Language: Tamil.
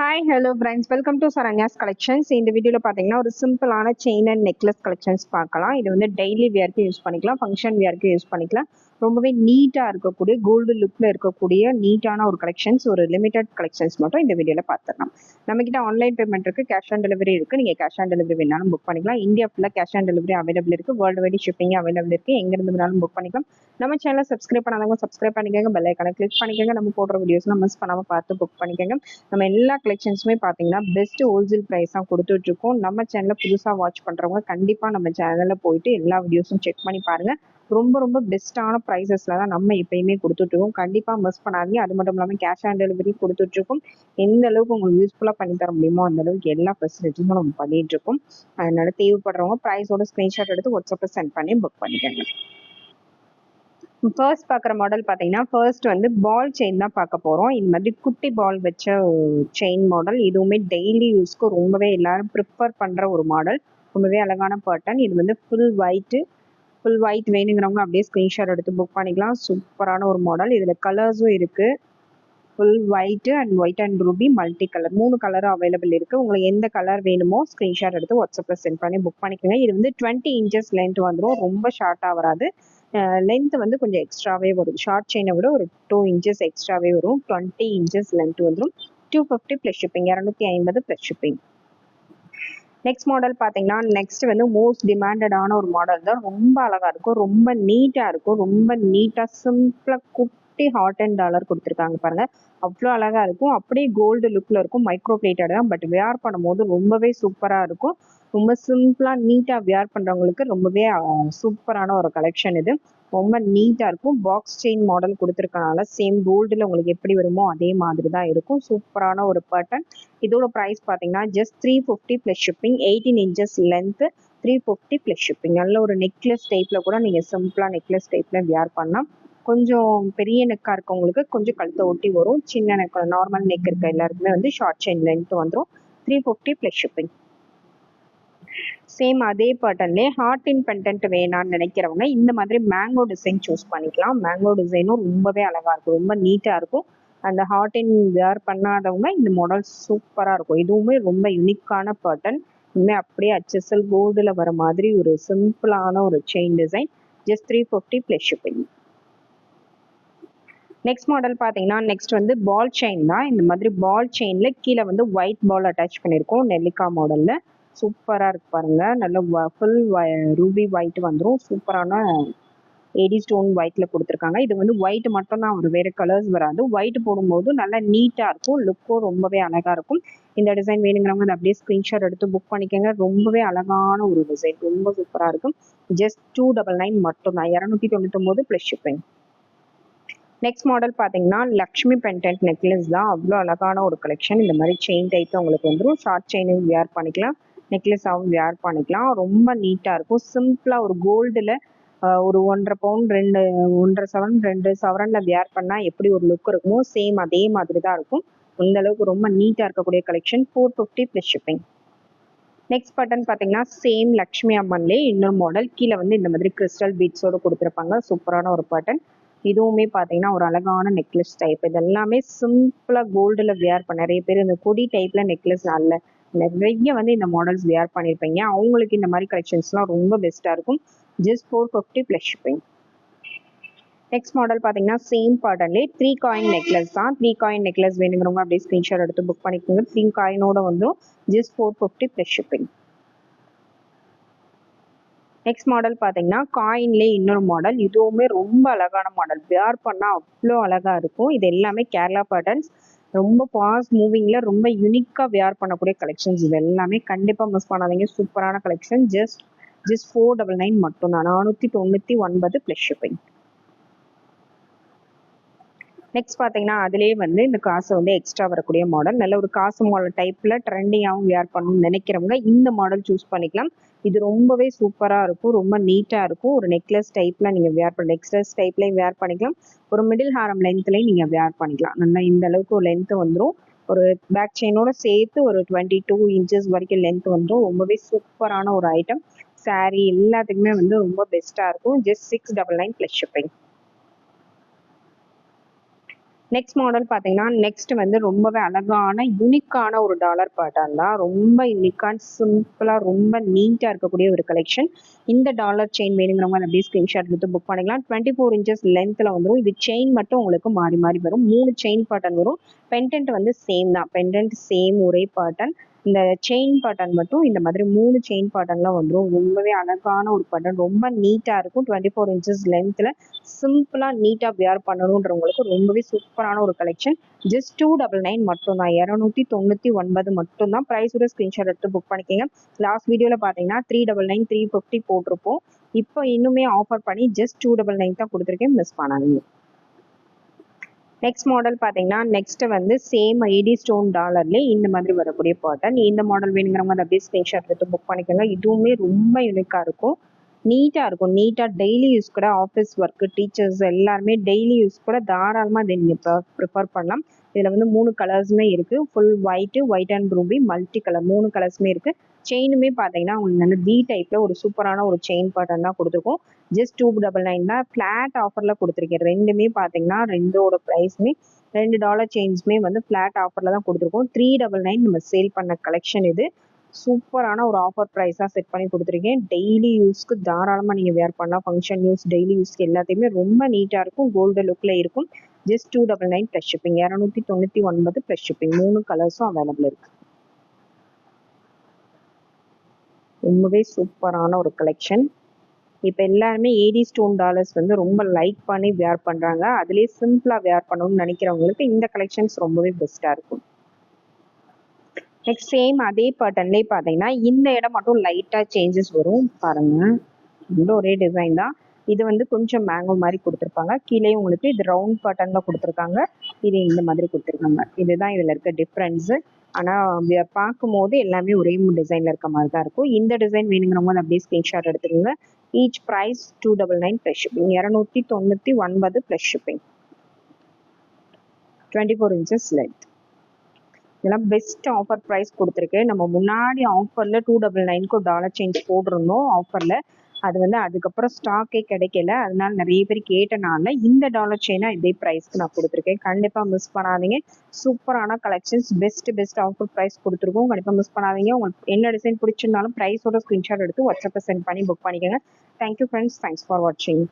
Hi hello friends welcome to Saranya's collections இந்த வீடியோவில் பார்த்தீங்கன்னா ஒரு சிம்பிளான செயின் அண்ட் நெக்லஸ் கலெக்ஷன்ஸ் பார்க்கலாம். இது வந்து டெய்லி வியர்க்கு யூஸ் பண்ணிக்கலாம். ஃபங்க்ஷன் வியர்க்கு யூஸ் பண்ணிக்கலாம். ரொம்பவே நீட்டாக இருக்கக்கூடிய கோல்டு லுக்கில் இருக்கக்கூடிய நீட்டான ஒரு கலெக்ஷன்ஸ் ஒரு லிமிடெட் கலெக்ஷன்ஸ் மட்டும் இந்த வீடியோவில் பார்த்துடலாம் நம்மக்கிட்ட ஆன்லைன் பேமெண்ட் இருக்குது கேஷ் ஆன் டெலிவரி இருக்குது நீங்கள் கேஷ் ஆன் டெலிவரி வேணாலும் புக் பண்ணிக்கலாம். இந்தியா ஃபுல்லாக கேஷ் ஆன் டெலிவரி அவைலபிள் இருக்குது வேர்ல்டு வைடு ஷிப்பிங் அவைலபிள் இருக்குது எங்கேருந்து வேணாலும் புக் பண்ணிக்கலாம். நம்ம சேனலை சப்ஸ்கிரைப் பண்ணாதவங்க சப்ஸ்கிரைப் பண்ணிக்கோங்க. பெல் ஐக்கானை கிளிக் பண்ணிக்கோங்க. நம்ம போடுற வீடியோஸ்லாம் மிஸ் பண்ணாமல் பார்த்து புக் பண்ணிக்கோங்க. நம்ம எல்லா கலெக்ஷன்ஸுமே பார்த்தீங்கன்னா பெஸ்ட் ஹோல்சேல் ப்ரைஸ் தான் நம்ம சேனலில் புதுசாக வாட்ச் பண்ணுறவங்க கண்டிப்பாக நம்ம சேனலில் போயிட்டு எல்லா வீடியோஸும் செக் பண்ணி பாருங்கள் ரொம்ப ரொம்ப பெஸ்ட்டான ப்ரைஸஸில் தான் நம்ம எப்பயுமே கொடுத்துட்ருக்கோம் கண்டிப்பாக மிஸ் பண்ணாதீங்க. அது மட்டும் இல்லாமல் கேஷ் ஆன் டெலிவரி கொடுத்துட்ருக்கோம் எந்த அளவுக்கு உங்களுக்கு யூஸ்ஃபுல்லாக பண்ணி தர முடியுமோ அந்த அளவுக்கு எல்லா ஃபெசிலிட்டிஸும் நம்ம பண்ணிட்டு இருக்கோம். அதனால தேவைப்படுறவங்க ப்ரைஸோட ஸ்க்ரீன்ஷாட் எடுத்து வாட்ஸ்அப்பில் சென்ட் பண்ணி புக் பண்ணிக்கோங்க. ஃபர்ஸ்ட் பார்க்குற மாடல் பார்த்தீங்கன்னா ஃபர்ஸ்ட் வந்து பால் செயின் தான் பார்க்க போகிறோம் இந்த மாதிரி குட்டி பால் வச்ச செயின் மாடல் இதுவுமே டெய்லி யூஸ்க்கு ரொம்பவே எல்லாரும் ப்ரிஃபர் பண்ணுற ஒரு மாடல் ரொம்பவே அழகான பேட்டர்ன் இது வந்து ஃபுல் ஒயிட்டு ஃபுல் ஒயிட் வேணுங்கிறவங்க அப்படியே ஸ்க்ரீன்ஷாட் எடுத்து புக் பண்ணிக்கலாம். சூப்பரான ஒரு மாடல் இதில் கலர்ஸும் இருக்குது full white and white and ruby multi colour மூணு கலரும் அவைலபிள் இருக்குது உங்களுக்கு எந்த கலர் வேணுமோ ஸ்க்ரீன்ஷாட் எடுத்து வாட்ஸ்அப்பில் சென்ட் பண்ணி புக் பண்ணிக்கோங்க. இது வந்து டுவெண்ட்டி இன்ச்சஸ் லென்த் வந்துடும் ரொம்ப ஷார்ட்டாக வராது. லென்த் வந்து கொஞ்சம் எக்ஸ்ட்ராவே வரும். ஷார்ட் செயினை விட ஒரு டூ இன்ச்சஸ் எக்ஸ்ட்ராவே வரும். டுவெண்ட்டி இன்ச்சஸ் லென்த் வந்துடும் டூ ஃபிஃப்டி ப்ளஸ் ஷிப்பிங் இரநூத்தி ஐம்பது ப்ளஸ் ஷிப்பிங் நெக்ஸ்ட் மாடல் பார்த்தீங்கன்னா நெக்ஸ்ட் வந்து மோஸ்ட் டிமாண்டடான ஒரு மாடல் தான். ரொம்ப அழகாக இருக்கும். ரொம்ப நீட்டாக இருக்கும். ரொம்ப நீட்டாக சிம்பிளாக குட்டி ஹாட் அண்ட் டாலர் கொடுத்துருக்காங்க பாருங்க. அவ்வளோ அழகாக இருக்கும். அப்படியே கோல்டு லுக்கில் இருக்கும். மைக்ரோ பிளேட்டட் தான். பட் வேர் பண்ணும்போது ரொம்பவே சூப்பராக இருக்கும். ரொம்ப சிம்பிளாக நீட்டாக வியர் பண்ணுறவங்களுக்கு ரொம்பவே சூப்பரான ஒரு கலெக்ஷன் இது. ரொம்ப நீட்டாக இருக்கும். பாக்ஸ் செயின் மாடல் கொடுத்துருக்கனால சேம் கோல்டில் உங்களுக்கு எப்படி வருமோ அதே மாதிரி தான் இருக்கும். சூப்பரான ஒரு பேட்டர்ன் இதோட ப்ரைஸ் பார்த்தீங்கன்னா just three fifty plus shipping eighteen inches length three fifty plus shipping நல்ல ஒரு நெக்லஸ் டைப்பில் கூட நீங்கள் சிம்பிளாக நெக்லஸ் டைப்பில் வியர் பண்ணலாம். கொஞ்சம் பெரிய நெக்காக இருக்கவங்களுக்கு கொஞ்சம் கழுத்தை ஒட்டி வரும். சின்ன நெக் நார்மல் நெக் இருக்க எல்லாருக்குமே வந்து ஷார்ட் செயின் லென்த் வந்துடும் three fifty plus shipping same அதே பேட்டர்ன்லேயே ஹார்ட் இன் பென்டென்ட் வேணாம்னு நினைக்கிறவங்க இந்த மாதிரி மேங்கோ டிசைன் சூஸ் பண்ணிக்கலாம். மேங்கோ டிசைனும் ரொம்பவே அழகாக இருக்கும். ரொம்ப நீட்டாக இருக்கும். அந்த ஹார்ட் இன் வேர் பண்ணாதவங்க இந்த மாடல் சூப்பராக இருக்கும். இதுவுமே ரொம்ப யூனிக்கான பேட்டர்ன் இனிமேல் அப்படியே அச்சசல் கோல்டில் வர மாதிரி ஒரு சிம்பிளான ஒரு chain design just three fifty plus shipping next model பார்த்தீங்கன்னா நெக்ஸ்ட் வந்து பால் செயின் தான். இந்த மாதிரி பால் செயினில் கீழே வந்து ஒயிட் பால் அட்டாச் பண்ணியிருக்கோம் நெல்லிக்காய் மாடலில் சூப்பராக இருக்கு பாருங்க. நல்ல ஃபுல் ரூபி ஒயிட் வந்துடும் சூப்பரான ஏடி ஸ்டோன் ஒயிட்டில் கொடுத்துருக்காங்க. இது வந்து ஒயிட் மட்டும் தான் ஒரு வேறு கலர்ஸ் வராது. ஒயிட் போடும்போது நல்லா நீட்டாக இருக்கும். லுக்கும் ரொம்பவே அழகாக இருக்கும். இந்த டிசைன் வேணுங்கிறவங்க அதை அப்படியே ஸ்க்ரீன்ஷாட் எடுத்து புக் பண்ணிக்கோங்க. ரொம்பவே அழகான ஒரு டிசைன் ரொம்ப சூப்பராக இருக்கும். ஜஸ்ட் டூ டபுள் நைன் மட்டும்தான். இரநூத்தி தொண்ணூத்தொம்போது ப்ளஸ் ஷிப்பிங் நெக்ஸ்ட் மாடல் பார்த்தீங்கன்னா லக்ஷ்மி பென்டென்ட் நெக்லஸ் தான். அவ்வளோ அழகான ஒரு கலெக்ஷன் இந்த மாதிரி செயின் டைப் உங்களுக்கு வந்துடும் ஷார்ட் செயினும் வியர் பண்ணிக்கலாம். நெக்லஸாகவும் வேர் பண்ணிக்கலாம். ரொம்ப நீட்டாக இருக்கும். சிம்பிளாக ஒரு கோல்டில் ஒரு ஒன்றரை பவுன் ரெண்டு ஒன்றரை சவரன் ரெண்டு சவரனில் வியர் பண்ணால் எப்படி ஒரு லுக் இருக்குமோ சேம் அதே மாதிரி தான் இருக்கும். இந்த அளவுக்கு ரொம்ப நீட்டாக இருக்கக்கூடிய collection. Four fifty plus shipping next button பார்த்தீங்கன்னா சேம் லக்ஷ்மி அம்மன்லேயே இன்னொரு மாடல் கீழே வந்து இந்த மாதிரி கிறிஸ்டல் பீட்ஸோடு கொடுத்துருப்பாங்க. சூப்பரான ஒரு பட்டன் இதுவுமே பார்த்தீங்கன்னா ஒரு அழகான நெக்லஸ் டைப் இது எல்லாமே சிம்பிளாக கோல்டில் வியர் பண்ண நிறைய பேர் இந்த கொடி டைப்பில் நெக்லஸ் நல்ல நிறைய வந்து இந்த மாடல்ஸ் வியர் பண்ணியிருப்பீங்க அவங்களுக்கு இந்த மாதிரி கலெக்ஷன்ஸ்லாம் ரொம்ப பெஸ்ட்டாக இருக்கும். Just four fifty plus shipping next model பார்த்தீங்கன்னா சேம் பேட்டர்ன்லேயே த்ரீ காயின் நெக்லஸ் தான். த்ரீ காயின் நெக்லஸ் வேணுங்கிறவங்க அப்படியே ஸ்க்ரீன்ஷாட் எடுத்து புக் பண்ணிக்கோங்க. த்ரீ காயினோட வந்துடும் just four fifty plus shipping next model பார்த்தீங்கன்னா காயின்லேயே இன்னொரு மாடல் இதுவுமே ரொம்ப அழகான மாடல் வியார் பண்ணால் அவ்வளோ அழகாக இருக்கும். இது எல்லாமே கேரளா பேட்டர்ன்ஸ் ரொம்ப ஃபாஸ்ட் மூவிங்கில் ரொம்ப யூனிக்காக வேர் பண்ணக்கூடிய கலெக்ஷன்ஸ் இது எல்லாமே கண்டிப்பாக மிஸ் பண்ணாதீங்க. சூப்பரான collection just just four double nine மட்டும்தான். நானூற்றி தொண்ணூற்றி ஒன்பது ப்ளஸ் ஷிப்பிங் நெக்ஸ்ட் பார்த்தீங்கன்னா அதுலேயே வந்து இந்த காசு வந்து எக்ஸ்ட்ரா வரக்கூடிய மாடல் நல்ல ஒரு காசு மாடல் டைப்பில் ட்ரெண்டிங்காகவும் வியர் பண்ணணும்னு நினைக்கிறவங்க இந்த மாடல் சூஸ் பண்ணிக்கலாம். இது ரொம்பவே சூப்பராக இருக்கும் ரொம்ப நீட்டாக இருக்கும். ஒரு நெக்லஸ் டைப்பில் நீங்கள் வியர் பண்ண நெக்லஸ் டைப்லேயும் வியர் பண்ணிக்கலாம். ஒரு மிடில் ஹாரம் லென்த்லேயும் நீங்கள் வியர் பண்ணிக்கலாம். நல்லா இந்த அளவுக்கு ஒரு லென்த்து வந்துடும் ஒரு பேக் செயினோட சேர்த்து ஒரு டுவெண்ட்டி டூ இன்ச்சஸ் வரைக்கும் லென்த் வந்துடும் ரொம்பவே சூப்பரான ஒரு ஐட்டம் சாரீ எல்லாத்துக்குமே வந்து ரொம்ப பெஸ்ட்டாக இருக்கும். Just six double nine plus shipping next model பார்த்தீங்கன்னா நெக்ஸ்ட் வந்து ரொம்பவே அழகான யூனிக்கான ஒரு டாலர் பேட்டர்ன் தான். ரொம்ப யூனிக்கான சிம்பிளாக ரொம்ப நீட்டாக இருக்கக்கூடிய ஒரு கலெக்ஷன் இந்த டாலர் செயின் வேணுங்கிறவங்க அதை அப்படியே ஸ்க்ரீன்ஷாட் எடுத்து புக் பண்ணிக்கலாம். டுவெண்ட்டி ஃபோர் இன்ச்சஸ் லென்த்தில் வந்துடும் இது செயின் மட்டும் உங்களுக்கு மாறி மாறி வரும். மூணு செயின் பேட்டர்ன் வரும். பென்டென்ட் வந்து சேம் தான். பென்டென்ட் சேம் ஒரே பேட்டர்ன் இந்த செயின் பட்டன் மட்டும் இந்த மாதிரி மூணு செயின் பட்டன்லாம் வந்துடும் ரொம்பவே அழகான ஒரு பட்டன் ரொம்ப நீட்டாக இருக்கும். டுவெண்ட்டி ஃபோர் இன்ச்சஸ் லென்த்தில் சிம்பிளாக நீட்டாக வியர் பண்ணணுன்றவங்களுக்கு ரொம்பவே சூப்பரான ஒரு collection just two double nine மட்டும் தான் இரநூத்தி தொண்ணூற்றி ஒன்பது மட்டும் தான் ப்ரைஸோட ஸ்க்ரீன்ஷாட் எடுத்து புக் பண்ணிக்கோங்க. லாஸ்ட் வீடியோவில் பார்த்தீங்கன்னா three double nine three fifty போட்டிருப்போம். இப்போ இன்னுமே ஆஃபர் பண்ணி ஜஸ்ட் டூ டபுள் நைன் தான் கொடுத்துருக்கேன். மிஸ் பண்ணாதீங்க. நெக்ஸ்ட் மாடல் பார்த்தீங்கன்னா நெக்ஸ்ட் வந்து சேம் ஐடி ஸ்டோன் டாலர்லேயே இந்த மாதிரி வரக்கூடிய பாட்டன் இந்த மாடல் வேணுங்கிறவங்க அதை அப்படியே ஸ்க்ரீன்ஷாட் எடுத்து புக் பண்ணிக்கோங்க. இதுவுமே ரொம்ப யூனிக்காக இருக்கும். நீட்டாக இருக்கும். நீட்டாக டெய்லி யூஸ் கூட ஆஃபீஸ் ஒர்க்கு டீச்சர்ஸ் எல்லாருமே டெய்லி யூஸ் கூட தாராளமாக இதை நீங்கள் ப்ரிஃபர் பண்ணலாம். இதில் வந்து மூணு கலர்ஸுமே இருக்குது full white white and ruby multi colour மூணு கலர்ஸுமே இருக்குது செயினுமே பார்த்தீங்கன்னா உங்களுக்கு நல்ல வி டைப்பில் ஒரு சூப்பரான ஒரு செயின் பேட்டர்ன் தான் கொடுத்துருக்கோம். ஜஸ்ட் டூ டபுள் நைன் தான். ஃப்ளாட் ஆஃபரில் கொடுத்துருக்கேன். ரெண்டுமே பார்த்தீங்கன்னா ரெண்டோட ப்ரைஸுமே ரெண்டு டாலர் செயின்ஸுமே வந்து ஃப்ளாட் ஆஃபரில் தான் கொடுத்துருக்கோம். த்ரீ டபுள் நைன் நம்ம சேல் பண்ண கலெக்ஷன் இது. சூப்பரான ஒரு ஆஃபர் ப்ரைஸாக செட் பண்ணி கொடுத்துருக்கேன். டெய்லி யூஸ்க்கு தாராளமாக நீங்கள் வேர் பண்ணலாம். ஃபங்க்ஷன் யூஸ் டெய்லி யூஸ்க்கு எல்லாத்தையுமே ரொம்ப நீட்டாக இருக்கும். கோல்டு லுக்கில் இருக்கும். Just two double nine plus shipping இரநூத்தி தொண்ணூற்றி ஒன்பது ப்ளஸ் ஷிப்பிங் மூணு கலர்ஸும் அவைலபிள் இருக்குது ரொம்பவே சூப்பரான ஒரு கலெக்ஷன் இப்போ எல்லாருமே ஏடி ஸ்டோன் டாலர்ஸ் வந்து ரொம்ப லைக் பண்ணி வேர் பண்ணுறாங்க அதுலேயே சிம்பிளாக வேர் பண்ணணும்னு நினைக்கிறவங்களுக்கு இந்த கலெக்ஷன்ஸ் ரொம்பவே பெஸ்ட்டாக இருக்கும். நெக்ஸ்ட் சேம் அதே பேட்டர்ன்லேயே பார்த்தீங்கன்னா இந்த இடம் மட்டும் லைட்டாக சேஞ்சஸ் வரும். பாருங்கள் இந்த ஒரே டிசைன் தான். இது வந்து கொஞ்சம் மேங்கோ மாதிரி கொடுத்துருப்பாங்க. கீழே உங்களுக்கு இது ரவுண்ட் பேட்டர்னில் கொடுத்துருக்காங்க. இது இந்த மாதிரி கொடுத்துருக்காங்க. இதுதான் இதில் இருக்க டிஃப்ரென்ஸு ஆனால் பார்க்கும்போது எல்லாமே ஒரே டிசைனில் இருக்க மாதிரி தான் இருக்கும். இந்த டிசைன் வேணுங்கிறவங்க அதை அப்படியே ஸ்க்ரீன்ஷாட் எடுத்துக்கோங்க. Each price two double nine plus shipping இரநூத்தி தொண்ணூற்றி ஒன்பது plus shipping twenty four inches length இதெல்லாம் பெஸ்ட் ஆஃபர் ப்ரைஸ் கொடுத்துருக்கு. நம்ம முன்னாடி ஆஃபரில் டூ டபுள் நைனுக்கு டாலர் சேஞ்ச் போட்டிருந்தோம் ஆஃபரில் அது வந்து அதுக்கப்புறம் ஸ்டாக்கே கிடைக்கல. அதனால நிறைய பேர் கேட்டனால இந்த டாலர் செயினா இதே ப்ரைஸ்க்கு நான் கொடுத்துருக்கேன். கண்டிப்பாக மிஸ் பண்ணாதீங்க. சூப்பரான collections best best offer price கொடுத்துருக்கோம். கண்டிப்பாக மிஸ் பண்ணாதீங்க. உங்களுக்கு என்ன டிசைன் பிடிச்சிருந்தாலும் ப்ரைஸோட ஸ்க்ரீன்ஷாட் எடுத்து வாட்ஸ்அப்பில் சென்ட் பண்ணி புக் பண்ணிக்கோங்க. தேங்க்யூ ஃப்ரெண்ட்ஸ் தேங்க்ஸ் ஃபார் வாட்சிங்